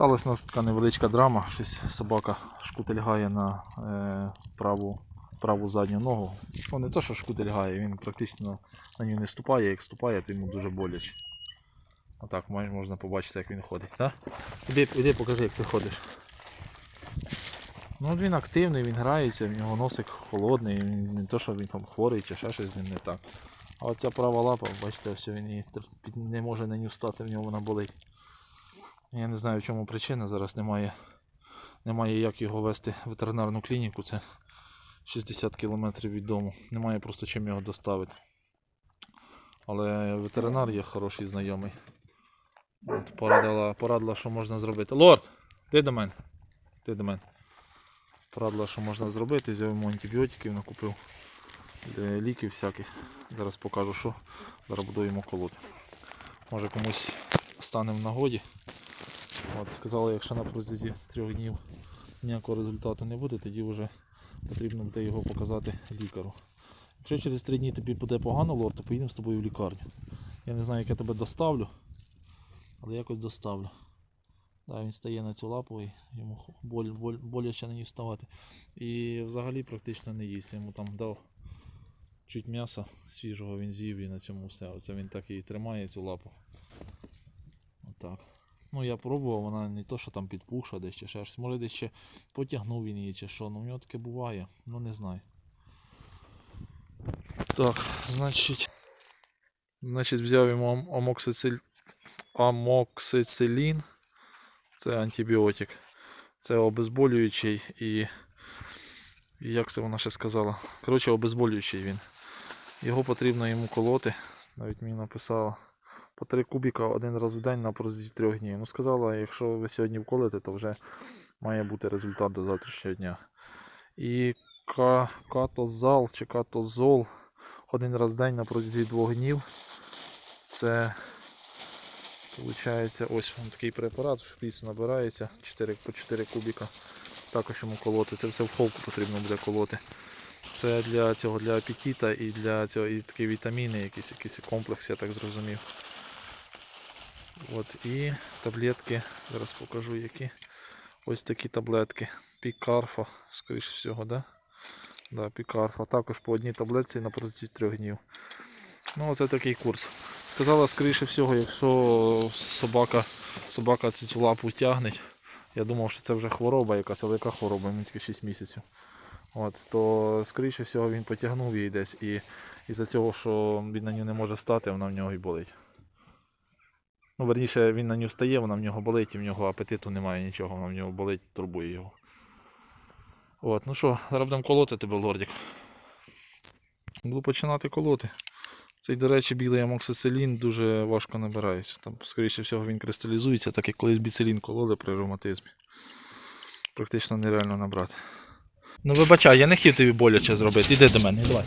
Сталася у нас така невеличка драма, щось собака шкутильгає на е, праву, праву задню ногу. Ну не то, що шкутильгає, він практично на нього не ступає, як ступає, то йому дуже боляче. Отак можна побачити, як він ходить. Так? Іди, іди покажи, як ти ходиш. Ну він активний, він грається, в нього носик холодний, він не то, що він там хворий чи ще щось він не так. А оця права лапа, бачите, ось він її не може на нього стати, в нього вона болить. Я не знаю в чому причина, зараз немає, немає як його вести в ветеринарну клініку, це 60 км від дому. Немає просто чим його доставити. Але ветеринар є хороший знайомий. От порадила, порадила, що можна зробити. Лорд, ти до мене. Ти до мене. Порадила, що можна зробити, взяв йому антибіотиків, накупив е, ліків всяких. Зараз покажу, що. Зараз буду йому колоти. Може комусь стане в нагоді. От, сказали, якщо на протязі трьох днів ніякого результату не буде, тоді вже потрібно буде його показати лікару. Якщо через три дні тобі буде погано, лор, то поїдемо з тобою в лікарню. Я не знаю, як я тебе доставлю, але якось доставлю. Да, він стає на цю лапу і йому боль, боль, боляче на ній вставати. І взагалі практично не їсть. Йому там дав чуть м'яса свіжого, він з'їв і на цьому все. Оце він так і тримає цю лапу. Ну я пробував, вона не то, що там підпуша десь чи щось. Може десь ще потягнув він її чи що. Ну в нього таке буває. Ну не знаю. Так, значить. Значить, взяв йому амоксициль... амоксицилін. Це антибіотик. Це обезболюючий і Як це вона ще сказала? Коротше, обезболюючий він. Його потрібно йому колоти. Навіть мені написала по 3 кубіка один раз в день на протязі 3 днів. Ну сказала, якщо ви сьогодні вколите, то вже має бути результат до завтрашнього дня. І катозал чи катозол один раз в день на протязі 2 днів. Це виходить ось він такий препарат, в піс набирається 4, по 4 кубіка. Також йому колоти. Це все в холку потрібно буде колоти. Це для цього для апетита і для цього і такі вітаміни, якісь, якийсь комплекс, я так зрозумів. От, і таблетки, зараз покажу які. Ось такі таблетки. Пікарфа, скоріше всього, да? Да, пікарфа. Також по одній таблетці на протязі трьох днів. Ну, оце такий курс. Сказала, скоріше всього, якщо собака, собака цю лапу тягне, я думав, що це вже хвороба якась, але яка хвороба, йому тільки 6 місяців. От, то скоріше всього він потягнув її десь і із-за цього, що він на нього не може стати, вона в нього і болить. Ну, верніше, він на нього стає, вона в нього болить, і в нього апетиту немає нічого, вона в нього болить, турбує його. От, ну що, зараз будемо колоти тебе, лордик. Буду починати колоти. Цей, до речі, білий амоксицилін дуже важко набирається. Там, скоріше всього, він кристалізується, так як колись біцилін кололи при ревматизмі. Практично нереально набрати. Ну вибачай, я не хотів тобі боляче зробити. Іди до мене, давай.